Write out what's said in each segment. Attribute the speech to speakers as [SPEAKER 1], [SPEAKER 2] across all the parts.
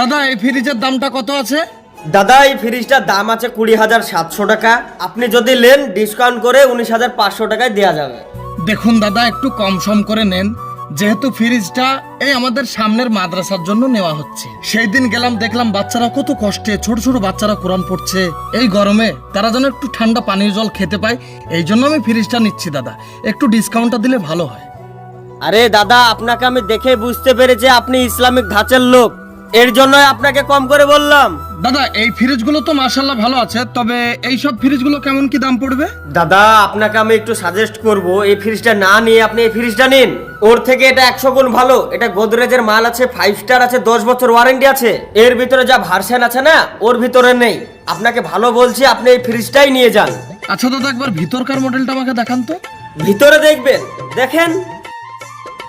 [SPEAKER 1] দাদা এই ফ্রিজের দামটা কত আছে?
[SPEAKER 2] দাদা এই ফ্রিজটার দাম আছে কুড়ি হাজার সাতশো টাকা। আপনি যদি নেন ডিসকাউন্ট করে উনিশ হাজার পাঁচশো টাকায় দেওয়া যাবে।
[SPEAKER 1] দেখুন দাদা একটু কম সম করে নেন। যেহেতু ফ্রিজটা এই আমাদের সামনের মাদ্রাসার জন্য নেওয়া হচ্ছে। সেই দিন গেলাম দেখলাম বাচ্চারা কত কষ্টে ছোট ছোট বাচ্চারা কোরআন পড়ছে। এই গরমে তারা যেন একটু ঠান্ডা পানীয় জল খেতে পায় এই জন্য আমি ফ্রিজটা নিচ্ছি দাদা। একটু ডিসকাউন্টটা দিলে ভালো হয়।
[SPEAKER 2] আরে দাদা আপনাকে আমি দেখে বুঝতে পেরেছি আপনি ইসলামিক ধাঁচের লোক। এর জন্য আপনাকে কম করে বললাম।
[SPEAKER 1] দাদা এই ফ্রিজগুলো তো মার্শাল্লাহ ভালো আছে তবে এই সব ফ্রিজগুলো কেমন কি দাম পড়বে?
[SPEAKER 2] দাদা আপনাকে আমি একটু সাজেস্ট করব এই ফ্রিজটা না নিয়ে আপনি এই ফ্রিজটা নিন। ওর থেকে এটা একশো গুণ ভালো। এটা গোদরেজের মাল আছে ফাইভ স্টার আছে দশ বছর ওয়ারেন্টি আছে। এর ভিতরে যা ভার্সন আছে না ওর ভিতরে নেই। আপনাকে ভালো বলছি আপনি এই ফ্রিজটাই নিয়ে যান।
[SPEAKER 1] আচ্ছা দাদা একবার ভিতরকার মডেলটা আমাকে দেখান তো।
[SPEAKER 2] ভিতরে দেখবেন। দেখেন?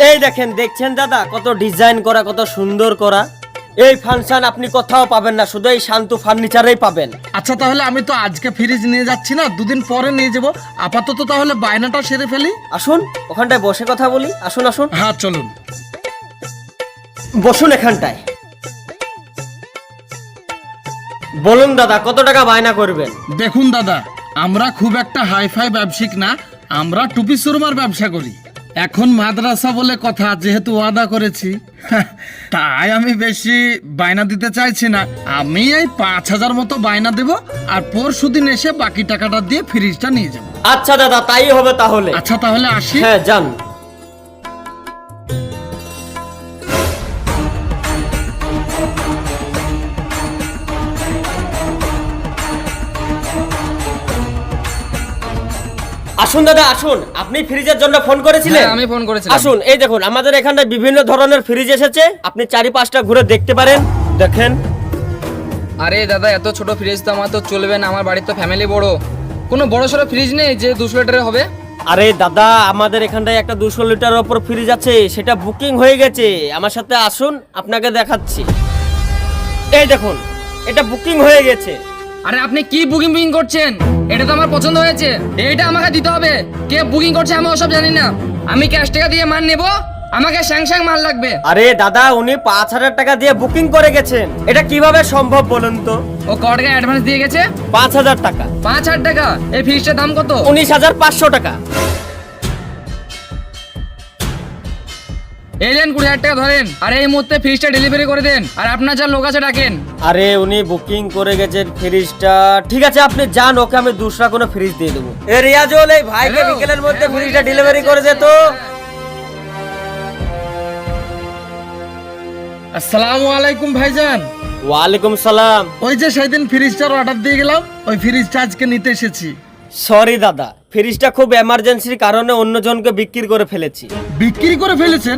[SPEAKER 2] এই দেখেন দেখছেন দাদা? কত ডিজাইন করা কত সুন্দর করা। এই ফাংশন আপনি কোথাও পাবেন না শুধু এই শান্তু ফার্নিচারেই পাবেন।
[SPEAKER 1] আচ্ছা তাহলে আমি তো আজকে ফ্রিজ নিয়ে যাচ্ছি না দুদিন পরে নিয়ে যাব। আপাতত তাহলে বায়নাটা সেরে ফেলি।
[SPEAKER 2] আসুন ওখানটায় বসে কথা বলি। আসুন আসুন।
[SPEAKER 1] হ্যাঁ চলুন।
[SPEAKER 2] বসুন এখানটায়। বলুন দাদা কত টাকা বায়না করবেন?
[SPEAKER 1] দেখুন দাদা আমরা খুব একটা হাইফাই ব্যবসায়িক না আমরা টুপি সুরমার ব্যবসা করি। এখন মাদ্রাসা বলে কথা যেহেতু ওয়াদা করেছি তাই আমি বেশি বায়না দিতে চাইছি না। আমি এই পাঁচ হাজার মতো বায়না দেব আর পরশু দিন এসে বাকি টাকাটা দিয়ে ফ্রিজটা নিয়ে যাব।
[SPEAKER 2] আচ্ছা দাদা তাই হবে তাহলে।
[SPEAKER 1] আচ্ছা তাহলে আসি।
[SPEAKER 2] হ্যাঁ যান। আসুন দাদা আসুন। আপনি ফ্রিজের জন্য ফোন করেছিলেন?
[SPEAKER 3] হ্যাঁ, আমি ফোন করেছিলাম।
[SPEAKER 2] আসুন এই দেখুন আমাদের এখানে বিভিন্ন ধরনের ফ্রিজ এসেছে। আপনি চারি পাঁচটা ঘুরে দেখতে পারেন। দেখেন।
[SPEAKER 3] আরে দাদা এত ছোট ফ্রিজ তো আমার তো চলবে না আমার বাড়ির তো ফ্যামিলি বড়। কোনো বড় সড়ো ফ্রিজ নেই যে দুশো লিটারের হবে?
[SPEAKER 2] আরে দাদা আমাদের এখানটায় একটা দুশো লিটার ওপর ফ্রিজ আছে সেটা বুকিং হয়ে গেছে। আমার সাথে আসুন আপনাকে দেখাচ্ছি। এই দেখুন এটা বুকিং হয়ে গেছে।
[SPEAKER 3] আরে আপনি কি বুকিং বুকিং করছেন? এটা তো আমার পছন্দ হয়েছে। এইটা আমাকে দিতে হবে। কে বুকিং করছে আমি ওসব জানি না। আমি ক্যাশ টাকা দিয়ে মাল নেব। আমাকে স্যাং স্যাং মাল লাগবে।
[SPEAKER 2] আরে দাদা উনি পাঁচ হাজার টাকা দিয়ে বুকিং করে গেছেন। এটা কীভাবে সম্ভব বলুন তো?
[SPEAKER 3] ও ক টাকা অ্যাডভান্স দিয়ে গেছে?
[SPEAKER 2] পাঁচ হাজার টাকা।
[SPEAKER 3] পাঁচ হাজার টাকা? এই ফিজটার দাম কত?
[SPEAKER 2] উনিশ হাজার পাঁচশো টাকা।
[SPEAKER 3] এই নেন কুড়ি হাজার টাকা ধরেন। আর এই মুহূর্তে ফ্রিজটা ডেলিভারি করে দেন। আর আপনার যা লোক আছে ডাকেন।
[SPEAKER 2] আরে উনি বুকিং করে গেছেন ফ্রিজটা ঠিক আছে আপনি যান ওকে আমি দুসরা কোনো ফ্রিজ দিয়ে দেবো। এ রিয়াজুল এই ভাইকে? বিকেলের মধ্যে
[SPEAKER 3] হ্যাঁ,
[SPEAKER 2] ফ্রিজটা ডেলিভারি করে দে তো।
[SPEAKER 1] আসসালামু আলাইকুম ভাইজান।
[SPEAKER 2] ওয়ালাইকুম সালাম।
[SPEAKER 1] ওই যে সেদিন ফ্রিজটার অর্ডার দিয়ে গেলাম ওই ফ্রিজটা আজকে নিতে এসেছি।
[SPEAKER 2] সরি দাদা ফ্রিজটা খুব এমার্জেন্সির কারণে অন্যজনকে বিক্রি করে ফেলেছি।
[SPEAKER 1] বিক্রি করে ফেলেছেন?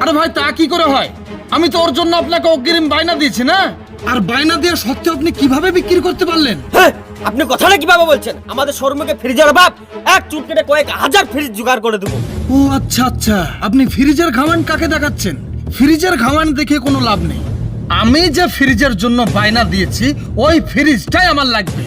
[SPEAKER 1] আরে ভাই তা কি করে হয়? আমি তো ওর জন্য আপনাকে অগ্রিম বায়না দিয়েছি না? আর বায়না দেওয়া সত্ত্বেও আপনি কীভাবে বিক্রি করতে পারলেন?
[SPEAKER 2] হ্যাঁ, আপনি কথাটা কীভাবে বলছেন? আমাদের শোরুমে ফ্রিজের অভাব এক চুট কেটে কয়েক হাজার ফ্রিজ জোগাড় করে দেবো।
[SPEAKER 1] ও আচ্ছা আচ্ছা। আপনি ফ্রিজের ঘামান কাকে দেখাচ্ছেন? ফ্রিজের ঘামান দেখে কোনো লাভ নেই। আমি যে ফ্রিজের জন্য বায়না দিয়েছি ওই ফ্রিজটাই আমার লাগবে।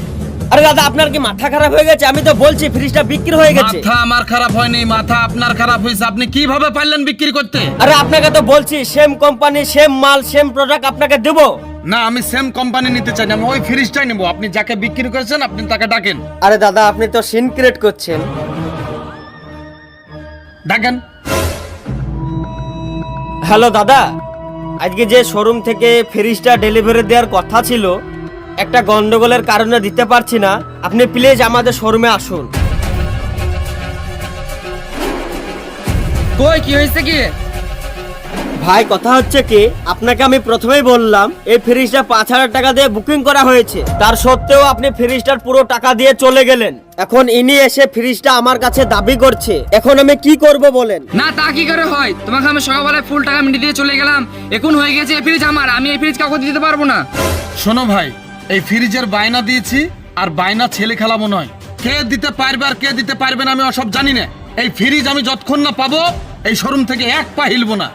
[SPEAKER 2] আরে দাদা আপনার কি মাথা খারাপ হয়ে গেছে? আমি তো বলছি ফ্রিজটা বিক্রি হয়ে গেছে।
[SPEAKER 1] মাথা আমার খারাপ হয়নি মাথা আপনার খারাপ হয়েছে। আপনি কীভাবে পারলেন বিক্রি করতে?
[SPEAKER 2] আরে আপনাকে তো বলছি সেম কোম্পানি সেম মাল সেম প্রোডাক্ট আপনাকে দেবো।
[SPEAKER 1] না আমি সেম কোম্পানি নিতে চাই না আমি ওই ফ্রিজটাই নেব। আপনি যাকে বিক্রি করেছেন আপনি তাকে ডাকেন।
[SPEAKER 2] আরে দাদা আপনি তো সিন ক্রিয়েট করছেন।
[SPEAKER 1] ডাকেন।
[SPEAKER 2] হ্যালো দাদা আজকে যে শোরুম থেকে ফ্রিজটা ডেলিভারি দেওয়ার কথা ছিল একটা গন্ডগোলের কারণে দিতে পারছি না। আপনি প্লিজ আমাদের শোরুমে আসুন।
[SPEAKER 3] কই কি হয়েছে কি?
[SPEAKER 2] ভাই কথা হচ্ছে কি আপনাকে আমি প্রথমেই বললাম এই ফ্রিজটা পাঁচ হাজার টাকা দিয়ে বুকিং করা হয়েছে। তার সত্ত্বেও আপনি ফ্রিজটার পুরো টাকা দিয়ে চলে গেলেন। এখন ইনি এসে ফ্রিজটা আমার কাছে দাবি করছে। এখন আমি কি করব বলেন?
[SPEAKER 3] না তা কি করে হয়? তোমাকে আমি সকালবেলায় ফুল টাকা মিটিয়ে দিয়ে চলে গেলাম। এখন হয়ে গেছে এই ফ্রিজ আমার। আমি এই ফ্রিজ কাউকে দিতে পারব না।
[SPEAKER 1] শোনো ভাই এই ফ্রিজের বায়না দিয়েছি আর বায়না ছেলে খেলাবো নয়। কে দিতে পারবে আর কে দিতে পারবে না আমি ওসব জানি না। এই ফ্রিজ আমি যতক্ষণ না পাবো এই শোরুম থেকে এক পা হিলবো না।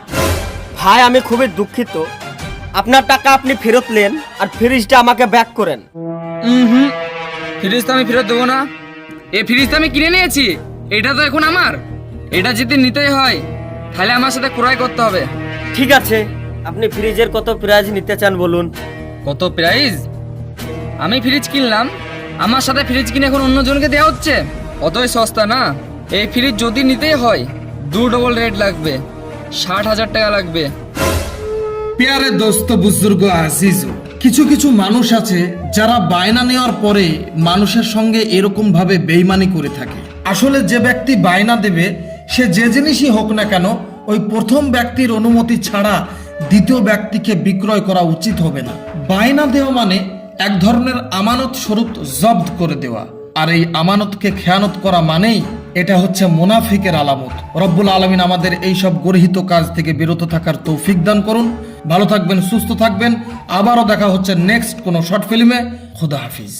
[SPEAKER 2] ভাই আমি খুবই দুঃখিত। আপনার টাকা আপনি ফেরত নেন আর ফ্রিজটা আমাকে ব্যাক করেন।
[SPEAKER 3] হুম ফ্রিজ তো আমি ফেরত দেবো না। এই ফ্রিজ তো আমি কিনে নিয়েছি এটা তো এখন আমার। এটা যদি নিতেই হয় তাহলে আমার সাথে ক্রয় করতে হবে।
[SPEAKER 2] ঠিক আছে আপনি ফ্রিজের কত প্রাইস নিতে চান বলুন।
[SPEAKER 3] কত প্রাইস আমি ফ্রিজ কিনলাম। আমার সাথে ফ্রিজ কিনে এখন অন্যজনকে দেওয়া হচ্ছে? অতই সস্তা না। এই ফ্রিজ যদি নিতেই হয়, দু ডবল রেট লাগবে। ষাট হাজার টাকা লাগবে।
[SPEAKER 1] পেয়ারে দোস্ত বুজুর্গ আজিজ কিছু কিছু মানুষ আছে যারা বায়না নেওয়ার পরে মানুষের সঙ্গে এরকম ভাবে বেইমানি করে থাকে। আসলে যে ব্যক্তি বায়না দেবে, সে যে জিনিসই হোক না কেন, ওই প্রথম ব্যক্তির অনুমতি ছাড়া দ্বিতীয় ব্যক্তিকে বিক্রয় করা উচিত হবে না। বায়না দেওয়া মানে এক ধরনের আমানত স্বরূপ জব্দ করে দেওয়া। আর এই আমানতকে খেয়ানত করা মানেই এটা হচ্ছে মুনাফিকের আলামত। রব্বুল আলমিন আমাদের এই সব গর্হিত কাজ থেকে বিরত থাকার তৌফিক দান করুন। ভালো থাকবেন, সুস্থ থাকবেন। আবারও দেখা হচ্ছে নেক্সট কোনো শর্ট ফিল্মে খুদা হাফিজ।